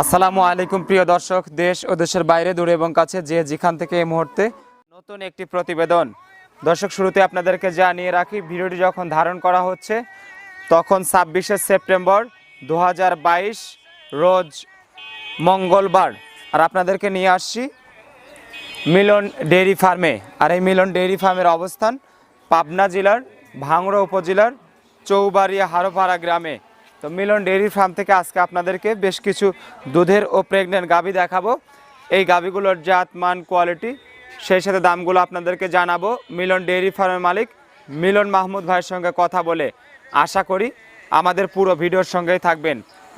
আসসালামু আলাইকুম, প্রিয় দর্শক, দেশ ও দেশের বাইরে, দূরে এবং কাছে যে যেখান থেকে এই মুহূর্তে নতুন একটি প্রতিবেদন দর্শক শুরুতে আপনাদেরকে জানিয়ে রাখি, ভিডিওটি যখন ধারণ করা হচ্ছে, তখন ছাব্বিশে সেপ্টেম্বর দু হাজার বাইশ, রোজ মঙ্গলবার। আর আপনাদেরকে নিয়ে আসছি মিলন ডেইরি ফার্মে। আর এই মিলন ডেইরি ফার্মের অবস্থান পাবনা জেলার ভাঙড়া উপজেলার চৌবাড়িয়া হারোপাড়া গ্রামে। তো মিলন ডেইরি ফার্ম থেকে আজকে আপনাদেরকে বেশ কিছু দুধের ও প্রেগনেন্ট গাভী দেখাবো। এই গাভীগুলোর জাত, মান কোয়ালিটি সেই সাথে দামগুলো আপনাদেরকে জানাব। মিলন ডেইরি ফার্মের মালিক মিলন মাহমুদ ভাইয়ের সঙ্গে কথা বলে আশা করি আমাদের পুরো ভিডিওর সঙ্গেই থাকবেন।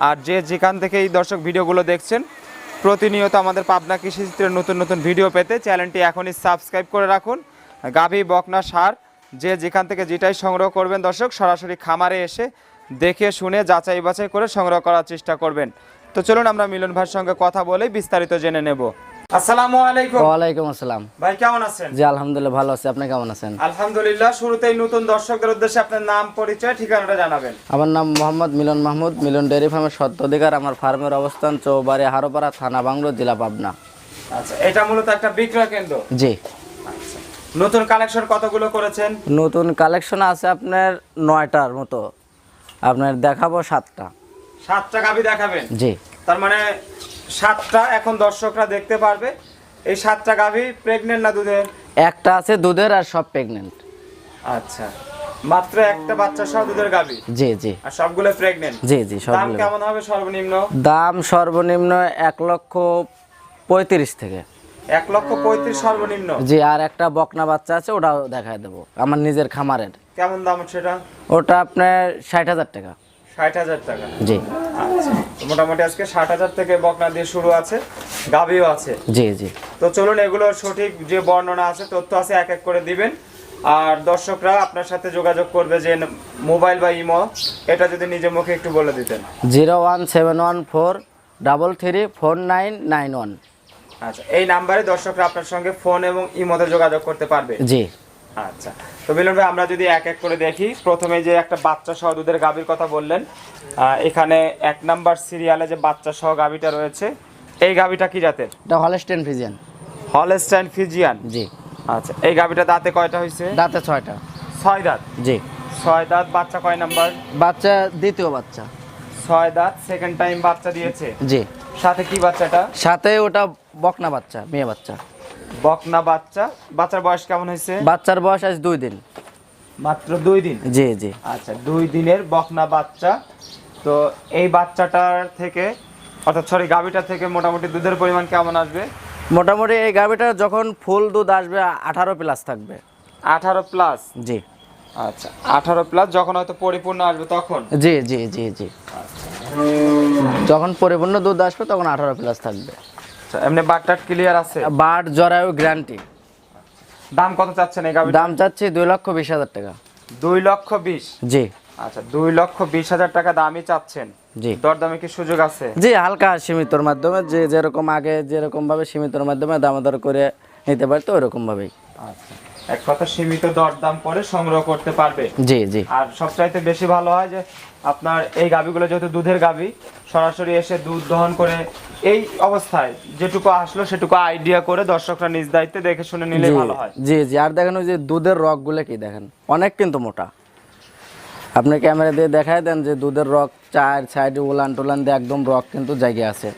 আর যে যেখান থেকে এই দর্শক ভিডিওগুলো দেখছেন, প্রতিনিয়ত আমাদের পাবনা কৃষি চিত্রের নতুন নতুন ভিডিও পেতে চ্যানেলটি এখনই সাবস্ক্রাইব করে রাখুন। গাভী বকনা, সার, যে যেখান থেকে যেটাই সংগ্রহ করবেন দর্শক, সরাসরি খামারে এসে দেখে শুনে যাচাই বাছাই করে সংগ্রহ করার চেষ্টা করবেন। তো চলুন আমরা মিলন ভাইয়ের সঙ্গে কথা বলে বিস্তারিত জেনে নেব। আসসালামু আলাইকুম। ওয়ালাইকুম আসসালাম। ভাই কেমন আছেন? জি আলহামদুলিল্লাহ ভালো আছি। আপনি কেমন আছেন? আলহামদুলিল্লাহ শুরুতেই নতুন দর্শকদের উদ্দেশ্যে আপনার নাম পরিচয় ঠিকানাটা জানাবেন। আমার নাম মোহাম্মদ মিলন মাহমুদ মিলন ডেয়ারি ফার্মের সত্ত্বাধিকার। আমার ফার্মের অবস্থান চৌবাড়ি হারোপাড়া থানা বাংলো জেলা পাবনা। আচ্ছা এটা মূলত একটা বিক্রয় কেন্দ্র? জি। নতুন কালেকশন কতগুলো করেছেন? নতুন কালেকশন আছে আপনার নয়টার মতো। আপনার দেখাবো সাতটা। সাতটা গাভী দেখাবেন? জি। তার মানে সাতটা এখন দর্শকরা দেখতে পারবে। এই সাতটা গাভী প্রেগনেন্ট না দুধের? একটা আছে দুধের আর সব প্রেগনেন্ট আচ্ছা। মাত্র একটা বাচ্চা সহ দুধের গাভী? জি জি। আর সবগুলো প্রেগনেন্ট জি জি দাম কেমন হবে সর্বনিম্ন? দাম সর্বনিম্ন এক লক্ষ পঁয়ত্রিশ থেকে। এক লক্ষ পঁয়ত্রিশ সর্বনিম্ন? জি আর একটা বকনা বাচ্চা আছে ওটাও দেখায় দেবো। আমার নিজের খামারের। কেমন দাম হচ্ছে এটা? ওটা আপনার ষাট হাজার টাকা। ষাট হাজার টাকা। জি। আচ্ছা মোটামুটি আজকে ষাট হাজার থেকে বকনা দিয়ে শুরু আছে গাভীও আছে। জি জি। তো চলুন এগুলোর সঠিক যে বর্ণনা আছে তথ্য আছে এক এক করে দিবেন। আর দর্শকরা আপনার সাথে যোগাযোগ করবে যে মোবাইল বা ইমো এটা যদি নিজে মুখে একটু বলে দিতেন। Zero one seven one four double three four nine nine one. আচ্ছা এই নাম্বারে দর্শকরা আপনার সঙ্গে ফোন এবং ইমোতে যোগাযোগ করতে পারবে। জি। আচ্ছা। তো মিলন ভাই আমরা যদি এক এক করে দেখি প্রথমে যে একটা বাচ্চা সহ দুধের গাভীর কথা বললেন এখানে এক নাম্বার সিরিয়ালে যে বাচ্চা সহ গাভীটা রয়েছে এই গাভীটা কি জাতের? এটা হলস্টেন ফিজিয়ান হলস্টাইন ফিজিয়ান জি। আচ্ছা এই গাভীটা দাঁতে কয়টা হয়েছে? দাঁতে ছয়টা। ছয় দাঁত? জি। ছয় দাঁত বাচ্চা কয় নাম্বার? বাচ্চা দ্বিতীয় বাচ্চা। ছয় দাঁত সেকেন্ড টাইম বাচ্চা দিয়েছে? জি। সাথে কি বাচ্চাটা? সাথে ওটা বকনা বাচ্চা মেয়ে বাচ্চা। বকনা বাচ্চা। বাচ্চার বয়স কেমন হয়েছে? বাচ্চার বয়স আজ দুই দিন। মাত্র দুই দিন? জি জি। আচ্ছা দুই দিনের বকনা বাচ্চা। তো এই বাচ্চাটার থেকে অর্থাৎ সরি গাভীটা থেকে মোটামুটি দুধের পরিমাণ কেমন আসবে? মোটামুটি এই গাভিটা যখন ফুল দুধ আসবে আঠারো প্লাস থাকবে। আঠারো প্লাস জি। আচ্ছা আঠারো প্লাস যখন হয়তো পরিপূর্ণ আসবে তখন? জি জি জি জি। যখন পরিপূর্ণ দুধ আসবে তখন আঠারো প্লাস থাকবে। আচ্ছা এমনি বাটটাট ক্লিয়ার আছে? বাট জরায়ু গ্যারান্টি দাম কত চাচ্ছেন এই গাভীটা? দাম চাচ্ছি দুই লক্ষ বিশ হাজার টাকা। দুই লক্ষ বিশ? জি। আচ্ছা দুই লক্ষ বিশ হাজার টাকা দামই চাচ্ছেন। জি। দরদামে কি সুযোগ আছে? জি হালকা সীমিতর মাধ্যমে যে যেরকম আগে যেরকম ভাবে সীমিতর মাধ্যমে দামাদর করে নিতে পারতো ওরকম ভাবেই আচ্ছা। এক কথা সীমিত দরদাম করে সংগ্রহ করতে পারবে। জি জি। আর সবচাইতে বেশি ভালো হয় যে আপনার এই গাভীগুলো যেহেতু দুধের গাভী সরাসরি এসে দুধ দহন করে এই অবস্থায় যেটুকু আসলো সেটুকু আইডিয়া করে দর্শকরা নিজ দায়িত্বে দেখে শুনে নিলে ভালো হয়। জি জি। আর দেখেন ওই যে দুধের রকগুলো কি দেখেন? অনেক কিন্তু মোটা। আপনি ক্যামেরা দিয়ে দেখায় দেন যে দুধের রক চার সাইডে উলান টুলান দিয়ে একদম রক কিন্তু জায়গা আছে।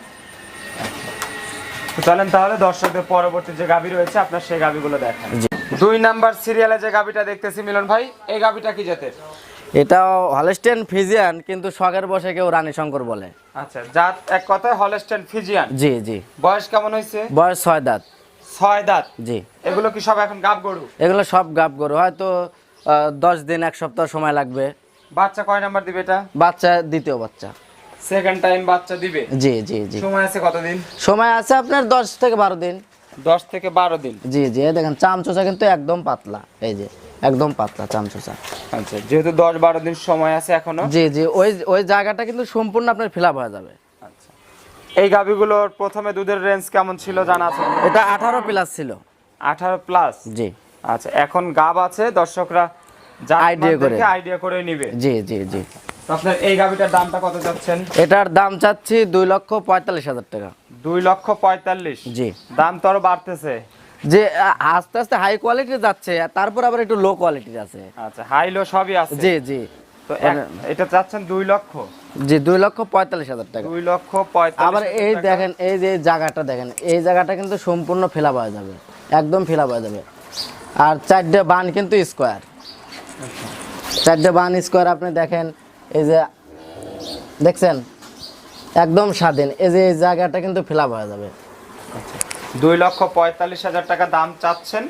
চলেন তাহলে দর্শকদের পরবর্তী যে গাভী রয়েছে আপনার সেই গাভীগুলো দেখান। দুই নাম্বার সিরিয়ালে যে গাভীটা দেখতেছি মিলন ভাই এই গাভীটা কি জাতের? এটাও হলস্টেন ফিজিয়ান কিন্তু শখের বসে কেউ রানী শঙ্কর বলে। আচ্ছা জাত এক কথায় হলস্টেন ফিজিয়ান জি জি। বয়স কেমন হয়েছে? বয়স ছয় দাঁত। ছয় দাঁত? জি। এগুলো কি সব এখন গাব গরু? এগুলো সব গাব গরু। হয়তো দশ দিন এক সপ্তাহ সময় লাগবে। বাচ্চা কয় নাম্বার দিবে এটা? বাচ্চা দ্বিতীয় বাচ্চা। সেকেন্ড টাইম বাচ্চা দিবে? জি জি জি। সময় আছে কতদিন? সময় আছে আপনার দশ থেকে বারো দিন। দশ থেকে বারো দিন। জি জি এই দেখেন চামচোচা কিন্তু একদম পাতলা। এই যে একদম পাতলা চামচোচা। আচ্ছা যেহেতু দশ বারো দিন সময় আছে এখনও। জি জি ওই ওই জায়গাটা কিন্তু সম্পূর্ণ আপনার ফিল হয়ে যাবে। আচ্ছা। এই গাভীগুলোর প্রথমে দুধের রেঞ্জ কেমন ছিল জানা আছে? এটা আঠারো প্লাস ছিল। আঠারো প্লাস জি। আচ্ছা এখন গাব আছে দর্শকরা যা Idea করে। আইডিয়া করে নিবে। জি জি জি। আপনার এই গাভিটার দামটা কত যাচ্ছেন এটার দাম চাচ্ছি দুই লক্ষ পঁয়তাল্লিশ হাজার টাকা। দুই লক্ষ পঁয়তাল্লিশ? জি। দাম তো আরও বাড়তেছে। যে আস্তে আস্তে হাই কোয়ালিটির যাচ্ছে তারপর আবার একটু লো কোয়ালিটির আছে। আচ্ছা হাই লো সবই আছে? জি জি। তো এটা চাচ্ছেন দুই লক্ষ? জি দুই লক্ষ পঁয়তাল্লিশ হাজার টাকা। দুই লক্ষ আবার এই দেখেন এই যে জায়গাটা দেখেন এই জায়গাটা কিন্তু সম্পূর্ণ ফেলা পাওয়া যাবে। একদম ফেলা পাওয়া যাবে। আর চারটে বান কিন্তু স্কোয়ার চারটে বান স্কোয়ার আপনি দেখেন এই যে দেখছেন? একদম স্বাধীন। এই যে এই জায়গাটা কিন্তু ফেলা হয়ে যাবে। দুই লক্ষ পঁয়তাল্লিশ হাজার টাকা দাম চাচ্ছেন।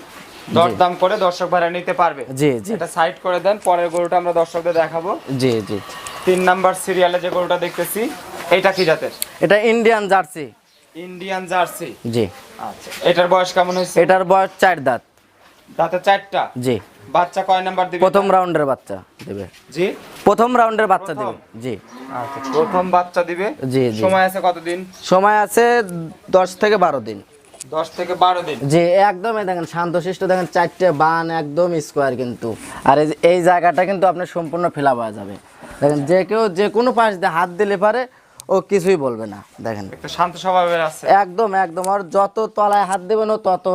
দর দাম করে দর্শক ভাড়া নিতে পারবে। জি জি। এটা সাইড করে দেন পরের গরুটা আমরা দর্শকদের দেখাবো। জি জি। তিন নাম্বার সিরিয়ালে যে গরুটা দেখতেছি এইটা কি জাতের? এটা ইন্ডিয়ান জার্সি ইন্ডিয়ান জার্সি জি। আচ্ছা এটার বয়স কেমন হয়েছে? এটার বয়স চার দাঁত। দাঁতে চারটা? জি। বাচ্চা কয় নাম্বার দিবে? প্রথম রাউন্ডের বাচ্চা দেবে। জি? প্রথম রাউন্ডের বাচ্চা দেবে জি। আচ্ছা প্রথম বাচ্চা দিবে? জি জি। সময় আছে কতদিন? সময় আছে দশ থেকে বারো দিন। দশ থেকে বারো দিন? যে একদম এই দেখেন শান্তশিষ্ট দেখেন চারটে বান একদম স্কোয়ার কিন্তু। আর এই জায়গাটা কিন্তু আপনার সম্পূর্ণ ফেলা পাওয়া যাবে। দেখেন যে কেউ যে কোনো পাশ দিয়ে হাত দিলে পারে ও কিছুই বলবে না দেখেন। একটু শান্ত স্বভাবের আছে। একদম একদম। আর যত তলায় হাত দেবেন ও তত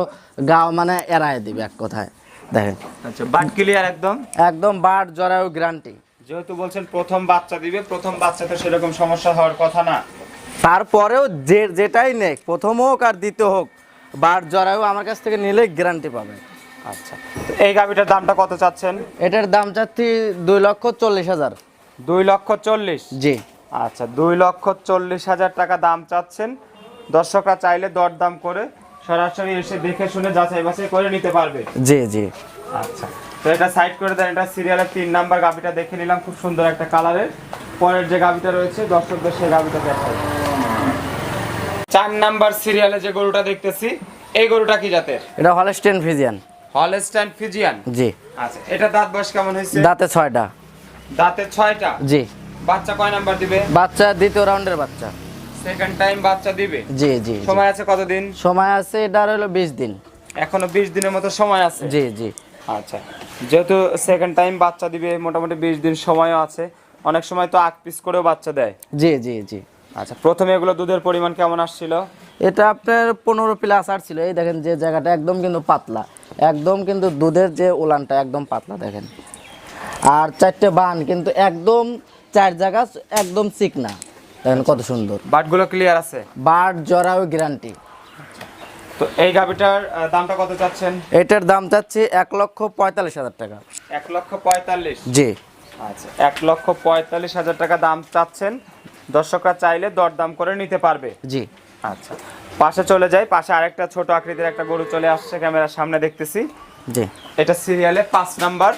গাও মানে এড়ায় দিবে এক কথায়। দেখেন। আচ্ছা বাট ক্লিয়ার একদম? একদম বাট জরায়ু গ্যারান্টি যেহেতু বলছেন প্রথম বাচ্চা দিবে প্রথম বাচ্চা তো সেরকম সমস্যা হওয়ার কথা না। তারপরেও যে যেটাই নেক প্রথম হোক আর দ্বিতীয় হোক বাট জরায়ু আমার কাছ থেকে নিলে গ্যারান্টি পাবে। আচ্ছা। এই গাভিটার দামটা কত চাচ্ছেন? এটার দাম চাচ্ছি দুই লক্ষ চল্লিশ হাজার। দুই লক্ষ চল্লিশ? জি। আচ্ছা দুই লক্ষ চল্লিশ হাজার টাকা দাম চাচ্ছেন। দর্শকরা চাইলে দরদাম করে সরাসরি এসে দেখে শুনে যাচাই বাছাই করে নিতে পারবে। জি জি। আচ্ছা। তো এটা সাইড করে দেন এটা সিরিয়ালের তিন নাম্বার গাভিটা দেখে নিলাম খুব সুন্দর একটা কালারের পরের যে গাভিটা রয়েছে দর্শকদের সেই গাভিটা দেখাই। চার নাম্বার সিরিয়ালে যে গরুটা দেখতেছি এই গরুটা কি জাতের? এটা হলস্টেন ফিজিয়ান হলস্টাইন ফিজিয়ান জি। আচ্ছা এটা দাঁত বয়স কেমন হয়েছে? দাঁতে ছয়টা। দাঁতে ছয়টা? জি। বাচ্চা কয় নাম্বার দিবে? বাচ্চা দ্বিতীয় রাউন্ডের বাচ্চা। সেকেন্ড টাইম বাচ্চা দিবে? জি জি। সময় আছে কতদিন? সময় আছে এটার হলো বিশ দিন। এখনও বিশ দিনের মতো সময় আছে? জি জি। আচ্ছা। যেহেতু সেকেন্ড টাইম বাচ্চা দিবে মোটামুটি বিশ দিন সময়ও আছে। অনেক সময় তো আগ পিস করেও বাচ্চা দেয়। জি জি জি। আচ্ছা প্রথমে এগুলো দুধের পরিমাণ কেমন আসছিল? এটা আপনার পনেরো প্লাস আর ছিল এই দেখেন যে জায়গাটা একদম কিন্তু পাতলা। একদম কিন্তু দুধের যে উলানটা একদম পাতলা দেখেন। আর চারটে বান কিন্তু একদম চার জায়গা একদম চিকনা। দেখেন কত সুন্দর। বাটগুলো ক্লিয়ার আছে? বাট জরাও গ্যারান্টি তো এই গাভিটার দামটা কত চাচ্ছেন? এটার দাম চাচ্ছি এক লক্ষ পঁয়তাল্লিশ হাজার টাকা। এক লক্ষ পঁয়তাল্লিশ? জি। আচ্ছা এক লক্ষ পঁয়তাল্লিশ হাজার টাকা দাম চাচ্ছেন। দর্শকরা চাইলে দরদাম করে নিতে পারবে। জি। আচ্ছা পাশে চলে যাই। পাশে আরেকটা ছোট আকৃতির একটা গরু চলে আসছে ক্যামেরার সামনে দেখতেছি। জি। এটা সিরিয়ালে পাঁচ নাম্বার।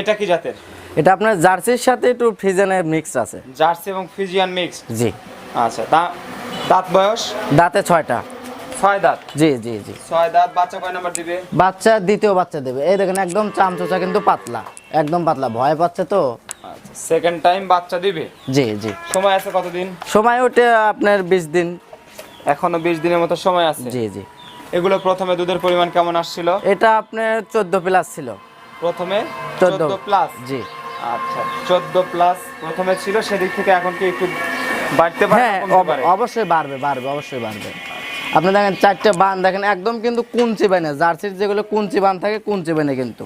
এটা কি জাতের? এটা আপনার জার্সির সাথে একটু ফ্রিজেনের মিক্স আছে। জার্সি এবং ফিজিয়ান মিক্স জি। আচ্ছা দা- দাঁত বয়স? দাঁতে ছয়টা। ছয় দাঁত? জি জি জি। ছয় দাঁত বাচ্চা কয় নাম্বার দিবে? বাচ্চা দ্বিতীয় বাচ্চা দেবে। এই দেখেন একদম চামচোচা কিন্তু পাতলা। একদম পাতলা। ভয় পাচ্ছে তো? আচ্ছা সেকেন্ড টাইম বাচ্চা দিবে? জি জি। সময় আছে কতদিন? সময় ওঠে আপনার বিশ দিন। এখনও বিশ দিনের মতো সময় আছে? জি জি। এগুলো প্রথমে দুধের পরিমাণ কেমন আসছিল? এটা আপনার চোদ্দ প্লাস ছিল। প্রথমে চোদ্দ। প্লাস জি। আচ্ছা চোদ্দ প্লাস প্রথমে ছিল সেদিক থেকে এখন কি একটু বাড়তে পারে হ্যাঁ? অবশ্যই বাড়বে বাড়বে অবশ্যই বাড়বে। আপনি দেখেন চারটে বান দেখেন একদম কিন্তু কুঞ্চি বানে জার্সির যেগুলো কুঞ্চি বান থাকে কুঞ্চি বানে কিন্তু।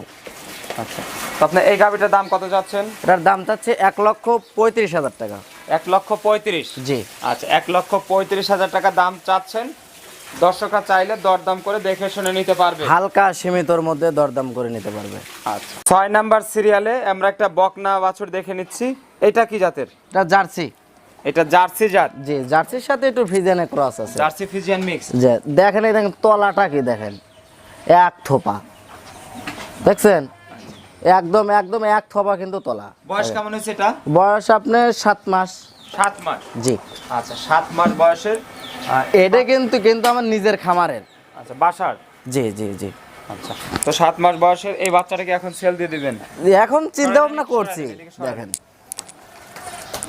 আচ্ছা তো আপনি এই গাভিটার দাম কত যাচ্ছেন? এটার দাম চাচ্ছে এক লক্ষ পঁয়ত্রিশ হাজার টাকা। এক লক্ষ পঁয়ত্রিশ? জি। আচ্ছা এক লক্ষ পঁয়ত্রিশ হাজার টাকা দাম চাচ্ছেন। দর্শকরা চাইলে দরদাম করে দেখে শুনে নিতে পারবে। হালকা সীমিতর মধ্যে দরদাম করে নিতে পারবে। আচ্ছা। ছয় নাম্বার সিরিয়ালে আমরা একটা বকনা বাছুর দেখে নিচ্ছি। এটা কি জাতের? এটা জার্সি। এটা জার্সি জাত। জি জার্সির সাথে একটু ফ্রিজেনে ক্রস আছে। জার্সি ফিজিয়ান মিক্স যে দেখেন এই দেখেন তলাটা কি দেখেন? এক থোপা। দেখছেন? একদম একদম এক থোপা কিন্তু তলা। বয়স কেমন হয়েছে এটা? বয়স আপনার সাত মাস। সাত মাস? জি। আচ্ছা সাত মাস বয়সের এটা কিন্তু কিন্তু আমার নিজের খামারের। আচ্ছা বাসার? জি জি জি। আচ্ছা তো সাত মাস বয়সের এই বাচ্চাটাকে এখন সেল দিয়ে দিবেন? এখন চিন্তা ভাবনা করছি দেখেন।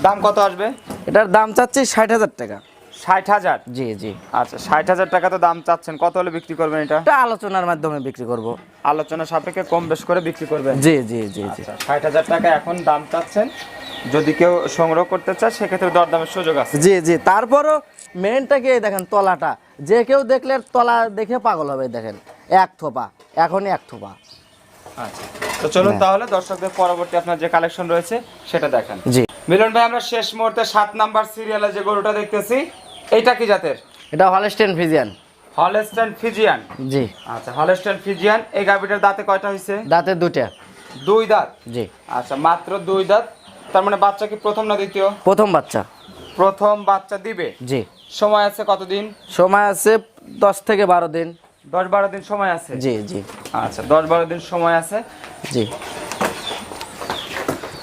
দাম কত আসবে? এটার দাম চাচ্ছি ষাট হাজার টাকা। ষাট হাজার? জি জি। আচ্ছা ষাট হাজার টাকা তো দাম চাচ্ছেন। কত হলে বিক্রি করবেন এটা? এটা আলোচনার মাধ্যমে বিক্রি করব। আলোচনা সাপেক্ষে কম বেশ করে বিক্রি করবেন। জি জি জি জি। আচ্ছা ষাট হাজার টাকা এখন দাম চাচ্ছেন। যদি কেউ সংগ্রহ করতে চায় সেক্ষেত্রে দরদামের সুযোগ আছে। জি জি। তারপরও মেনটাকে এই দেখেন তলাটা। যে কেউ দেখলে তলা দেখে পাগল হবে দেখেন। এক থোপা। এখনই এক থোপা। আচ্ছা। তো চলুন তাহলে দর্শকদের পরবর্তী আপনার যে কালেকশন রয়েছে সেটা দেখেন। জি। মিলন ভাই আমরা শেষ মুহূর্তে সাত নাম্বার সিরিয়ালে যে গরুটা দেখতেছি এইটা কি জাতের? এটা হলস্টেন ফিজিয়ান হলস্টেন ফিজিয়ান জি। আচ্ছা হলস্টেন ফিজিয়ান এই গাভিটার দাঁতে কয়টা হয়েছে দাঁতে দুটা দুই দাঁত? জি। আচ্ছা মাত্র দুই দাঁত। তার মানে বাচ্চা কি প্রথম না দ্বিতীয়? প্রথম বাচ্চা। প্রথম বাচ্চা দিবে? জি। সময় আছে কতদিন? সময় আছে দশ থেকে বারো দিন। দশ বারো দিন সময় আছে? জি জি। আচ্ছা দশ বারো দিন সময় আছে। জি।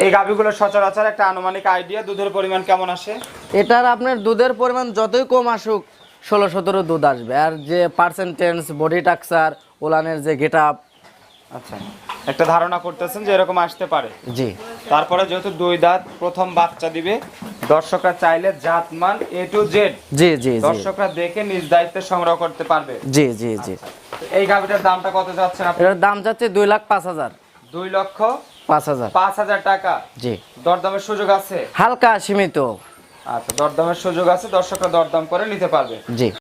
এই গাভিগুলো সচরাচর একটা আনুমানিক আইডিয়া দুধের পরিমাণ কেমন আসে? এটার আপনার দুধের পরিমাণ যতই কম আসুক ষোলো সতেরো দুধ আসবে। আর যে পার্সেন্টেন্স বডি টাক্সার ওলানের যে গেট আপ আচ্ছা। একটা ধারণা করতেছেন যে এরকম আসতে পারে। জি। তারপরে যেহেতু দুই দাঁত প্রথম বাচ্চা দিবে দর্শকরা চাইলে জাতমান এ টু জেড জি জি দর্শকরা দেখে নিজ দায়িত্বে সংগ্রহ করতে পারবে। জি জি জি। এই গাভিটার দামটা কত যাচ্ছেন আপনি? এটার দাম যাচ্ছে দুই লাখ পাঁচ হাজার। দুই লক্ষ পাঁচ হাজার। পাঁচ হাজার টাকা। জি। দরদামের সুযোগ আছে? হালকা সীমিত। আচ্ছা দরদামের সুযোগ আছে দর্শকরা দরদাম করে নিতে পারবে। জি।